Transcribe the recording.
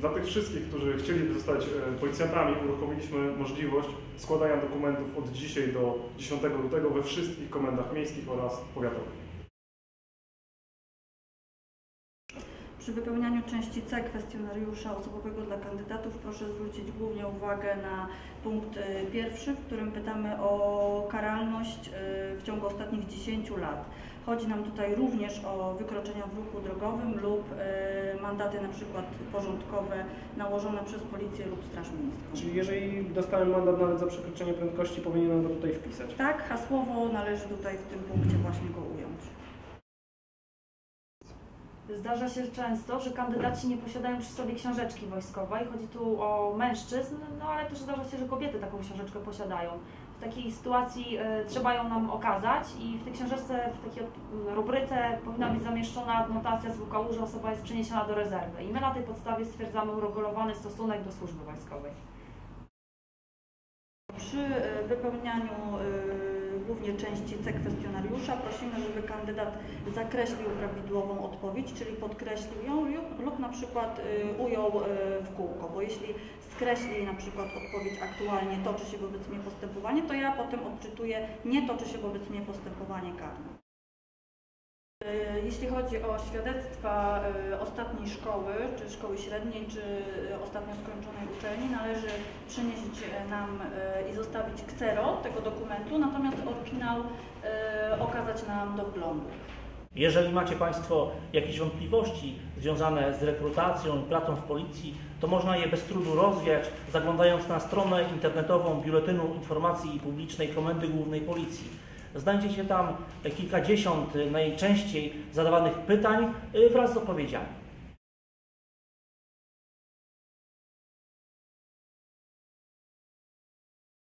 Dla tych wszystkich, którzy chcieliby zostać e, policjantami, uruchomiliśmy możliwość składania dokumentów od dzisiaj do 10 lutego we wszystkich komendach miejskich oraz powiatowych. Przy wypełnianiu części C kwestionariusza osobowego dla kandydatów proszę zwrócić głównie uwagę na punkt y, pierwszy, w którym pytamy o karalność y, w ciągu ostatnich 10 lat. Chodzi nam tutaj również o wykroczenia w ruchu drogowym lub y, mandaty na przykład porządkowe nałożone przez policję lub straż miejską. Czyli jeżeli dostałem mandat nawet za przekroczenie prędkości, powinienem go tutaj wpisać. Tak, hasłowo należy tutaj w tym punkcie właśnie go ująć. Zdarza się często, że kandydaci nie posiadają przy sobie książeczki wojskowej. Chodzi tu o mężczyzn, no ale też zdarza się, że kobiety taką książeczkę posiadają. W takiej sytuacji e, trzeba ją nam okazać i w tej książeczce, w takiej od- rubryce powinna być zamieszczona notacja z WKU, że osoba jest przeniesiona do rezerwy. I my na tej podstawie stwierdzamy uregulowany stosunek do służby wojskowej. Przy y, wypełnianiu y, głównie części C kwestionariusza prosimy, żeby kandydat zakreślił prawidłową odpowiedź, czyli podkreślił ją lub, lub na przykład y, ujął y, w kółko, bo jeśli skreśli na przykład odpowiedź aktualnie toczy się wobec mnie postępowanie, to ja potem odczytuję nie toczy się wobec mnie postępowanie karne. Jeśli chodzi o świadectwa y, ostatniej szkoły, czy szkoły średniej, czy y, ostatnio skończonej uczelni, należy przynieść y, nam i zostawić ksero tego dokumentu, natomiast oryginał okazać nam do wglądu. Jeżeli macie Państwo jakieś wątpliwości związane z rekrutacją i pracą w policji, to można je bez trudu rozwiać, zaglądając na stronę internetową Biuletynu Informacji Publicznej Komendy Głównej Policji. Znajdziecie tam kilkadziesiąt najczęściej zadawanych pytań y, wraz z odpowiedziami.